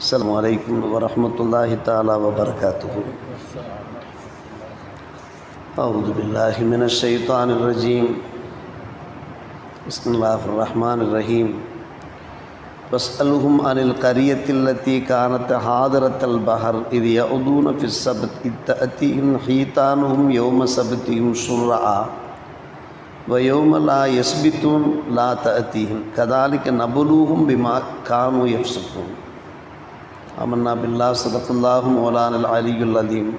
السلام عليكم ورحمة الله تعالى وبركاته. أعوذ بالله من الشيطان الرجيم. بسم الله الرحمن الرحيم. واسألهم عن القرية التي كانت حاضرة البحر إذ يعودون في السبت إذ تأتيهم حيتانهم يوم سبتهم شرعا ويوم لا يسبتون لا تأتيهم. كذلك نبلوهم بما كانوا يفسقون. அமன்னா பில்லா சதத்துல்லாஹு ஓலானல் அலியுல் அலீம்.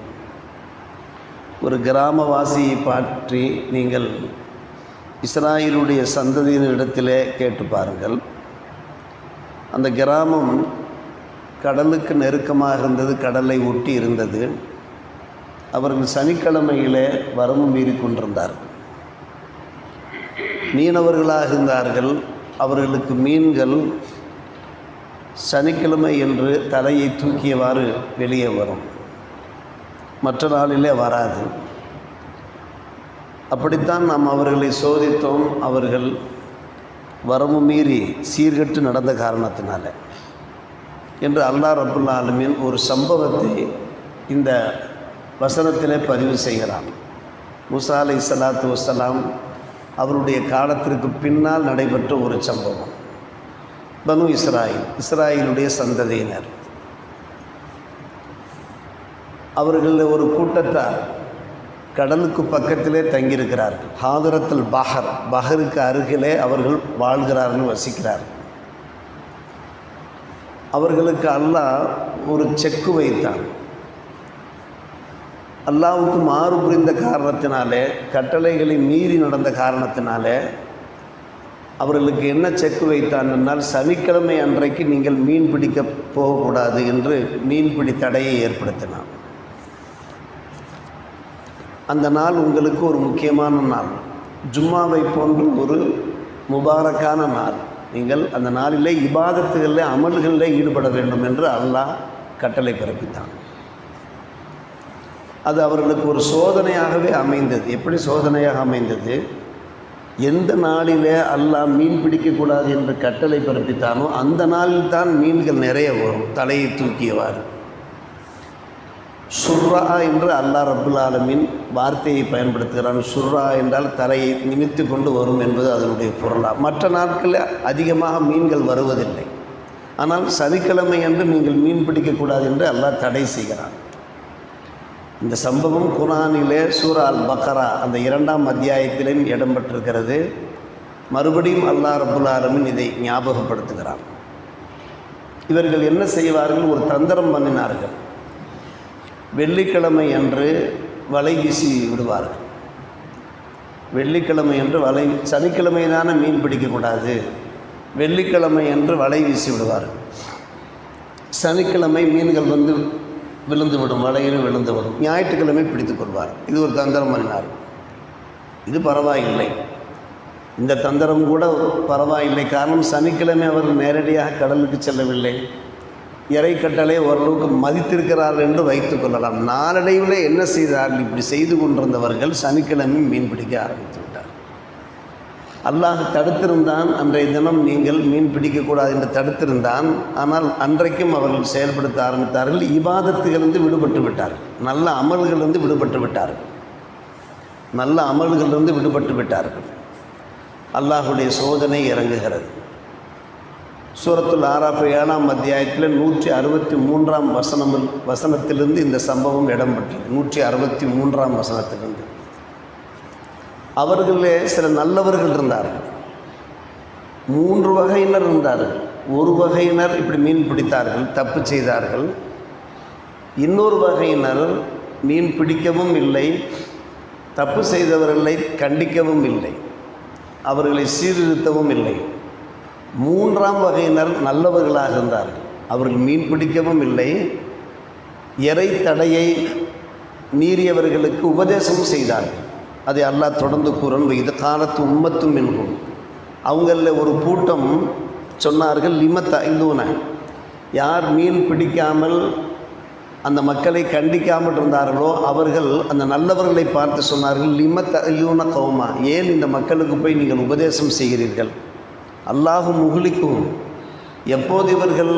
ஒரு கிராமவாசியை பற்றி நீங்கள் இஸ்ராயலுடைய சந்ததியினிடத்திலே கேட்டு பாருங்கள். அந்த கிராமம் கடலுக்கு நெருக்கமாக இருந்தது கடலை ஒட்டி இருந்தது. அவர்கள் சனிக்கிழமையிலே வரமும் மீறி கொண்டிருந்தார்கள் மீனவர்களாக இருந்தார்கள். அவர்களுக்கு மீன்கள் சனிக்கிழமை என்று தலையை தூக்கியவாறு வெளியே வரும். மற்ற நாளிலே வராது. அப்படித்தான் நாம் அவர்களை சோதித்தோம். அவர்கள் வரமு மீறி சீர்கட்டு நடந்த காரணத்தினால. என்று அல்லாஹ் ரபுல்லா ஆலமின் ஒரு சம்பவத்தை இந்த வசனத்திலே பதிவு செய்கிறான். முசா அலை சலாத்து வசலாம் அவருடைய காலத்திற்கு பின்னால் நடைபெற்ற ஒரு சம்பவம். பனு இஸ்ராயில் இஸ்ராயிலுடைய சந்ததியினர். அவர்களில் ஒரு கூட்டத்தார் கடலுக்கு பக்கத்திலே தங்கியிருக்கிறார்கள். ஹாதரத்தில் பஹர் பஹருக்கு அருகிலே அவர்கள் வாழ்கிறார்கள் வசிக்கிறார்கள். அவர்களுக்கு அல்லாஹ் ஒரு செக்கு வைத்தான். அல்லாவுக்கு மாறு புரிந்த காரணத்தினாலே கட்டளைகளை மீறி நடந்த காரணத்தினாலே அவர்களுக்கு என்ன செக்கு வைத்தான் என்றால் சனிக்கிழமை அன்றைக்கு நீங்கள் மீன் பிடிக்க போகக்கூடாது என்று மீன்பிடி தடையை ஏற்படுத்தினான். அந்த நாள் உங்களுக்கு ஒரு முக்கியமான நாள். ஜும்மாவை போன்று ஒரு முபாரக்கான நாள். நீங்கள் அந்த நாளிலே இபாதத்துகளில் அமல்களில் ஈடுபட வேண்டும் என்று அல்லாஹ் கட்டளை பிறப்பித்தான். அது அவர்களுக்கு ஒரு சோதனையாகவே அமைந்தது. எப்படி சோதனையாக அமைந்தது? எந்த நாளிலே அல்லாஹ் மீன் பிடிக்கக்கூடாது என்று கட்டளை பிறப்பித்தானோ அந்த நாளில் தான் மீன்கள் நிறைய வரும் தலையை தூக்கியவாறு. சுர்ரா என்று அல்லாஹ் ரபுல் ஆலமின் வார்த்தையை பயன்படுத்துகிறான். சுர்ரா என்றால் தலையை நிமித்து கொண்டு வரும் என்பது அதனுடைய பொருளாக மற்ற நாட்களில் அதிகமாக மீன்கள் வருவதில்லை. ஆனால் சனிக்கிழமை என்று நீங்கள் மீன் பிடிக்கக்கூடாது என்று அல்லாஹ் தடை செய்கிறான். இந்த சம்பவம் குரானிலே சூரா அல் பக்கரா அந்த இரண்டாம் அத்தியாயத்திலும் இடம்பெற்றிருக்கிறது. மறுபடியும் அல்லா ரபுல் ஆலமின் இதை ஞாபகப்படுத்துகிறான். இவர்கள் என்ன செய்வார்கள்? ஒரு தந்திரம் பண்ணினார்கள். வெள்ளிக்கிழமை அன்று வலை வீசி விடுவார்கள். வெள்ளிக்கிழமை என்று வலை சனிக்கிழமை தானே மீன் பிடிக்கக்கூடாது. வெள்ளிக்கிழமை என்று வலை வீசி விடுவார்கள். சனிக்கிழமை மீன்கள் வந்து விழுந்து விடும் வலையிலும் விழுந்து விடும். ஞாயிற்றுக்கிழமை பிடித்து கொள்வார். இது ஒரு தந்திரம் பண்ணினார் இது பரவாயில்லை. இந்த தந்திரம் கூட பரவாயில்லை. காரணம் சனிக்கிழமை அவர் நேரடியாக கடலுக்கு செல்லவில்லை. இறை கட்டளை ஓரளவுக்கு மதித்திருக்கிறார் என்று வைத்துக் கொள்ளலாம். நாளடைவில் என்ன செய்தார்கள்? இப்படி செய்து கொண்டிருந்தவர்கள் சனிக்கிழமை மீன் பிடிக்க ஆரம்பித்தார் அல்லாஹ் தடுத்திருந்தான். அன்றைய தினம் நீங்கள் மீன் பிடிக்கக்கூடாது என்று தடுத்திருந்தான். ஆனால் அன்றைக்கும் அவர்கள் செயல்படுத்த ஆரம்பித்தார்கள். இபாதத்துகளிலிருந்து விடுபட்டு விட்டார்கள். நல்ல அமல்களிலிருந்து விடுபட்டு விட்டார்கள். நல்ல அமல்களிலிருந்து விடுபட்டு விட்டார்கள். அல்லாஹுடைய சோதனை இறங்குகிறது. சூரத்துல் ஆறாப்பு ஏழாம் அத்தியாயத்தில் நூற்றி அறுபத்தி மூன்றாம் வசனம் வசனத்திலிருந்து இந்த சம்பவம் இடம்பெற்றது. நூற்றி அறுபத்தி மூன்றாம் வசனத்திலிருந்து. அவர்களே சில நல்லவர்கள் இருந்தார்கள் மூன்று வகையினர் இருந்தார்கள் ஒரு வகையினர் இப்படி மீன் பிடித்தார்கள் தப்பு செய்தார்கள். இன்னொரு வகையினர் மீன் பிடிக்கவும் இல்லை தப்பு செய்தவர்களை கண்டிக்கவும் இல்லை அவர்களை சீர்திருத்தவும் இல்லை. மூன்றாம் வகையினர் நல்லவர்களாக இருந்தார்கள். அவர்கள் மீன் பிடிக்கவும் இல்லை இறை தடையை மீறியவர்களுக்கு உபதேசமும் செய்தார்கள். அதை அல்லாஹ் தொடர்ந்து கூறன் இது காலத்து உம்மத்தும் என்கும் அவங்களில் ஒரு கூட்டம் சொன்னார்கள் லிமத் ஐந்தூன யார் மீன் பிடிக்காமல் அந்த மக்களை கண்டிக்காமல் இருந்தார்களோ அவர்கள் அந்த நல்லவர்களை பார்த்து சொன்னார்கள் லிமத் ஐயூன கௌமா. ஏன் இந்த மக்களுக்கு போய் நீங்கள் உபதேசம் செய்கிறீர்கள்? அல்லாஹும் முகிலிக்கும் எப்போது இவர்கள்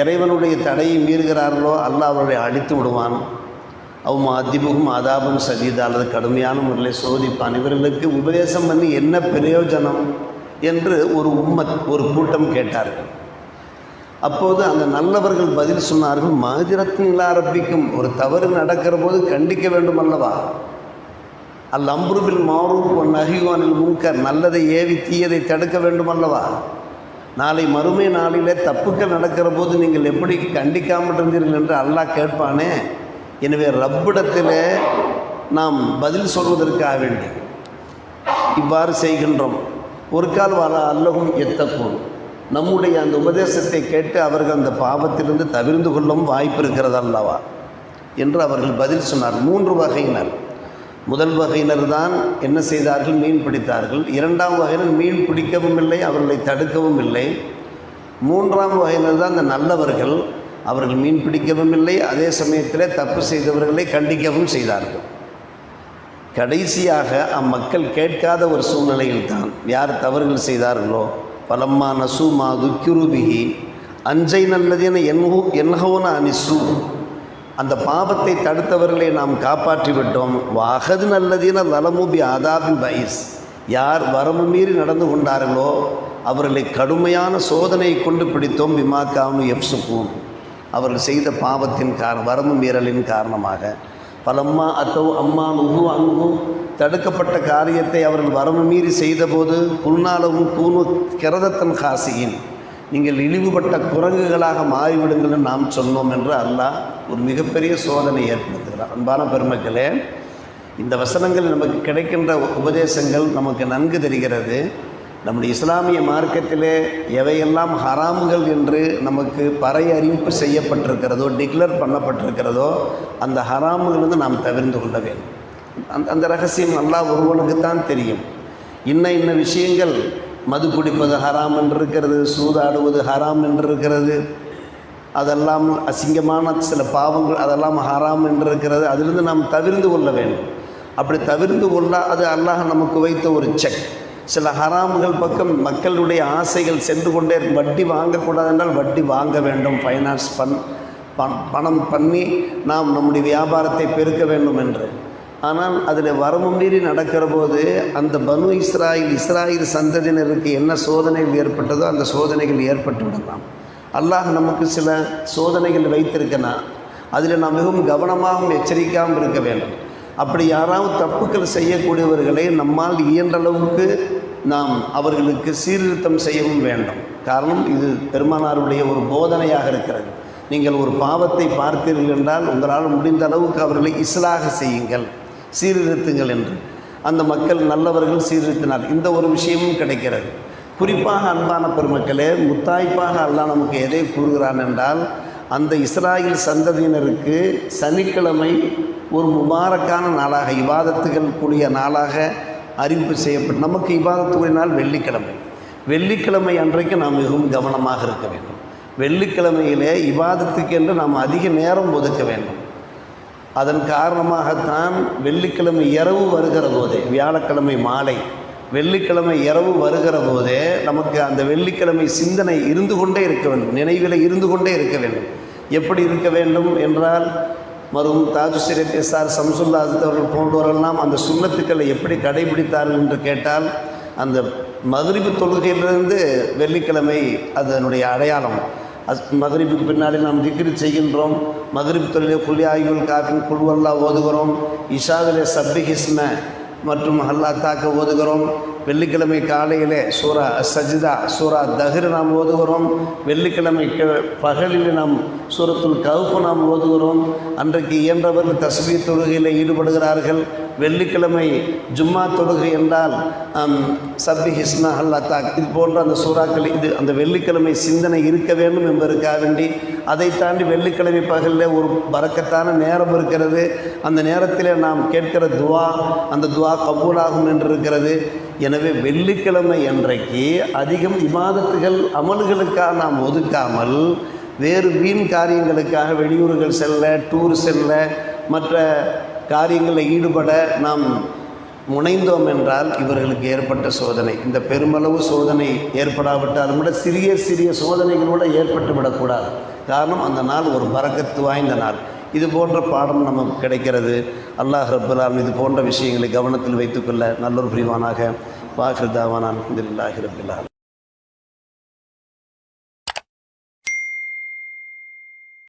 இறைவனுடைய தடையை மீறுகிறார்களோ அல்லாஹ் அவர்களை அழித்து விடுவான். அவன் அதிபுகும் அதாபம் சதீதா அல்லது கடுமையான முறையில் சோதிப்பான். இவர்களுக்கு உபதேசம் பண்ணி என்ன பிரயோஜனம் என்று ஒரு உம்மத் ஒரு கூட்டம் கேட்டார்கள். அப்போது அந்த நல்லவர்கள் பதில் சொன்னார்கள் மாதிரத்தின் ஆரம்பிக்கும் ஒரு தவறு நடக்கிற போது கண்டிக்க வேண்டும் அல்லவா? அல் அம்ருபில் மாரூப் ஒன் நகிவானில் முன்கர் நல்லதை ஏவி தீயதை தடுக்க வேண்டும் அல்லவா? நாளை மறுமை நாளிலே தப்புக்கள் நடக்கிற போது நீங்கள் எப்படி கண்டிக்காமல் இருந்தீர்கள் என்று அல்லாஹ் கேட்பானே. எனவே ரப்பிடத்தில் நாம் பதில் சொல்வதற்காக வேண்டி இவ்வாறு செய்கின்றோம். ஒரு கால் வர அல்லகும் எத்தக்கும் நம்முடைய அந்த உபதேசத்தை கேட்டு அவர்கள் அந்த பாவத்திலிருந்து தவிர்ந்து கொள்ளவும் வாய்ப்பு இருக்கிறது அல்லவா? என்று அவர்கள் பதில் சொன்னார். மூன்று வகையினர். முதல் வகையினர் தான் என்ன செய்தார்கள்? மீன் பிடித்தார்கள். இரண்டாம் வகையினர் மீன் பிடிக்கவும் இல்லை அவர்களை தடுக்கவும் இல்லை. மூன்றாம் வகையினர் தான் அந்த நல்லவர்கள். அவர்கள் மீன் பிடிக்கவும் இல்லை அதே சமயத்தில் தப்பு செய்தவர்களை கண்டிக்கவும் செய்தார்கள். கடைசியாக அம்மக்கள் கேட்காத ஒரு சூழ்நிலையில்தான் யார் தவறுகள் செய்தார்களோ பலம்மா நசுமா துக்கிருபிகி அஞ்சை நல்லதென என்ஹூ என்ஹோன அனிசு. அந்த பாவத்தை தடுத்தவர்களை நாம் காப்பாற்றி விட்டோம் வாகது நல்லதென லலமுபி ஆதாபின் பயிஸ் யார் வரம்பு மீறி நடந்து கொண்டார்களோ அவர்களை கடுமையான சோதனையை கொண்டு பிடித்தோம். விமாக்காமு எப்சுக்கும் அவர்கள் செய்த பாவத்தின் காரணம் வரம்பு மீறலின் காரணமாக பலம்மா அத்தோ அம்மா நுகு அங்கு தடுக்கப்பட்ட காரியத்தை அவர்கள் வரம்பு மீறி செய்தபோது புல்நாளவும் கூணு கிரதத்தன் காசியின். நீங்கள் இழிவுபட்ட குரங்குகளாக மாறிவிடுங்கள் என்று நாம் சொன்னோம் என்று அல்லாஹ் ஒரு மிகப்பெரிய சோதனை ஏற்படுத்துகிறார். அன்பான பெருமக்களே இந்த வசனங்கள் நமக்கு கிடைக்கின்ற உபதேசங்கள் நமக்கு நன்கு தெரிகிறது. நம்முடைய இஸ்லாமிய மார்க்கத்திலே எவையெல்லாம் ஹராம்கள் என்று நமக்கு பறை அறிவிப்பு செய்யப்பட்டிருக்கிறதோ டிக்ளேர் பண்ணப்பட்டிருக்கிறதோ அந்த ஹராம்களிலிருந்து நாம் தவிர்ந்து கொள்ள வேண்டும். அந்த அந்த ரகசியம் நல்லா ஒருவனுக்கு தான் தெரியும். இன்ன இன்ன விஷயங்கள் மது குடிப்பது ஹராம் என்று இருக்கிறது சூதாடுவது ஹராம் என்று இருக்கிறது அதெல்லாம் அசிங்கமான சில பாவங்கள் அதெல்லாம் ஹராம் என்று இருக்கிறது அதிலிருந்து நாம் தவிர்ந்து கொள்ள வேண்டும். அப்படி தவிர்ந்து கொண்டால் அது அல்லாஹ் நமக்கு வைத்த ஒரு செக் சில ஹராம்கள் பக்கம் மக்களுடைய ஆசைகள் சென்று கொண்டே வட்டி வாங்கக்கூடாது என்றால் வட்டி வாங்க வேண்டும். ஃபைனான்ஸ் பண் பண் பணம் பண்ணி நாம் நம்முடைய வியாபாரத்தை பெருக்க வேண்டும் என்று. ஆனால் அதில் வரம்பு மீறி நடக்கிற போது அந்த பனு இஸ்ராயில் இஸ்ராயில் சந்ததியினருக்கு என்ன சோதனைகள் ஏற்பட்டதோ அந்த சோதனைகள் ஏற்பட்டு விடலாம். அல்லாஹ் நமக்கு சில சோதனைகள் வைத்திருக்கனா அதில் நாம் மிகவும் கவனமாகவும் எச்சரிக்காமல் இருக்க வேண்டும். அப்படி யாராவது தப்புக்கள் செய்யக்கூடியவர்களை நம்மால் இயன்ற அளவுக்கு நாம் அவர்களுக்கு சீர்திருத்தம் செய்யவும் வேண்டும். காரணம் இது பெருமானாருடைய ஒரு போதனையாக இருக்கிறது. நீங்கள் ஒரு பாவத்தை பார்த்தீர்கள் என்றால் உங்களால் முடிந்த அளவுக்கு அவர்களை இஸ்லாக செய்யுங்கள் சீர்திருத்துங்கள் என்று. அந்த மக்கள் நல்லவர்கள் சீர்திருத்தினார். இந்த ஒரு விஷயமும் கிடைக்கிறது. குறிப்பாக அன்பான பெருமக்களே முத்தாய்ப்பாக அல்லாஹ் நமக்கு எதை கூறுகிறான் என்றால் அந்த இஸ்ராயில் சந்ததியினருக்கு சனிக்கிழமை ஒரு முபாரக்கான நாளாக இவாதத்துகள் கூடிய நாளாக அறிவிப்பு செய்யப்பட்டு நமக்கு இவாதத்துக்குரிய நாள் வெள்ளிக்கிழமை. வெள்ளிக்கிழமை அன்றைக்கு நாம் மிகவும் கவனமாக இருக்க வேண்டும். வெள்ளிக்கிழமையிலே இவாதத்துக்கென்று நாம் அதிக நேரம் ஒதுக்க வேண்டும். அதன் காரணமாகத்தான் வெள்ளிக்கிழமை இரவு வருகிற போதே வியாழக்கிழமை மாலை வெள்ளிக்கிழமை இரவு வருகிற போதே நமக்கு அந்த வெள்ளிக்கிழமை சிந்தனை இருந்து கொண்டே இருக்க வேண்டும். நினைவில் இருந்து கொண்டே இருக்க வேண்டும். எப்படி இருக்க வேண்டும் என்றால் மருவும் தாஜு சிரத் எஸ்ஆர் சம்சுல்லா அஜித் அவர்கள் போன்றவரெல்லாம் அந்த சுண்ணத்துக்களை எப்படி கடைபிடித்தார்கள் என்று கேட்டால் அந்த மதுரிப்பு தொழுகையிலிருந்து வெள்ளிக்கிழமை அதனுடைய அடையாளம். அஸ் மகரிப்புக்கு பின்னாடி நாம் டிகிரி செய்கின்றோம். மகரிப் தொழிலே குள்ளி ஆய்வுகள் காக்கும் குல்வல்லா ஓதுகிறோம். இஷாவிலே சப்பி ஹிஸ்ம மற்றும் அல்லா தாக்க ஓதுகிறோம். வெள்ளிக்கிழமை காலையில் சூரா சஜிதா சூரா தஹிர் நாம் ஓதுகிறோம். வெள்ளிக்கிழமை க- பகலில் நாம் சூரத்துல் கவுப்பு நாம் ஓதுகிறோம். அன்றைக்கு இயன்றவர்கள் தஸ்மி தொழுகையில் ஈடுபடுகிறார்கள். வெள்ளிக்கிழமை ஜும்மா தொழுகை என்றால் ஆம், சப்பி ஹிஸ்னா அல்லா தாக் இது போன்ற அந்த சூறாக்கள் இது அந்த வெள்ளிக்கிழமை சிந்தனை இருக்க வேண்டும் என்பதற்காக வேண்டி அதை தாண்டி வெள்ளிக்கிழமை பகலில் ஒரு பறக்கத்தான நேரம் இருக்கிறது. அந்த நேரத்தில் நாம் கேட்கிற துவா அந்த துவா கபூலாகும் என்று இருக்கிறது. எனவே வெள்ளிக்கிழமை அன்றைக்கு அதிகம் இமாதத்துகள் அமல்களுக்காக நாம் ஒதுக்காமல் வேறு வீண் காரியங்களுக்காக வெளியூர்கள் செல்ல டூர் செல்ல மற்ற காரியங்களில் ஈடுபட நாம் முனைந்தோம் என்றால் இவர்களுக்கு ஏற்பட்ட சோதனை. இந்த பெருமளவு சோதனை ஏற்படாவிட்டாலும் கூட சிறிய சிறிய சோதனைகளோடு ஏற்பட்டு விடக்கூடாது. காரணம் அந்த நாள் ஒரு பறக்கத்து வாய்ந்த நாள். இது போன்ற பாடம் நமக்கு கிடைக்கிறது. அல்லாஹ் ரப்புல்லாம் இது போன்ற விஷயங்களை கவனத்தில் வைத்துக்கொள்ள நல்லொரு புரிவானாக. வாக்கிருதாவானான் அலமதுல்லாஹி ரபில்லா